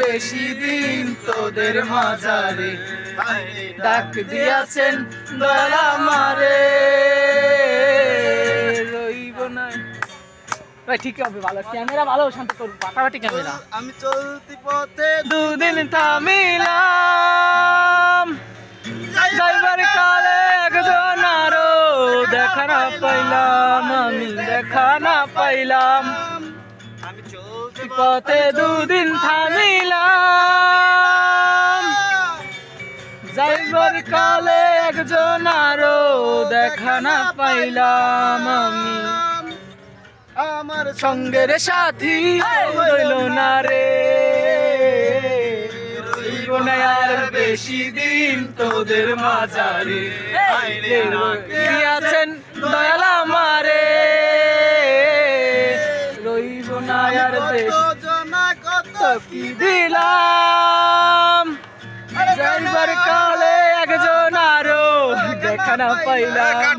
বেশি দিন তোদের মাঝারে ডাক দিয়াছেন দয়ালা মারে রইব না। ভাই ঠিক হবে ভালো। ক্যামেরা ভালো শান্ত ক্যামেরা। আমি চলতি পথে দুদিন থামিলাম। যাইবার কালে একজন আরও দেখা না পাইলাম আমি দেখা না পাইলাম। পথে দুদিন থামিলাম। যাইবার কালে একজন আরও দেখা না পাইলাম আমি। আমার সঙ্গের সাথী হইল না রে। রইব না আর বেশি দিন তোদের মাঝারে। দিয়াছেন দয়ালা রইব না আর বেশি যোজনা কত কি দিলাম। যাইবার কালে একজন আরও দেখা না পাইলাম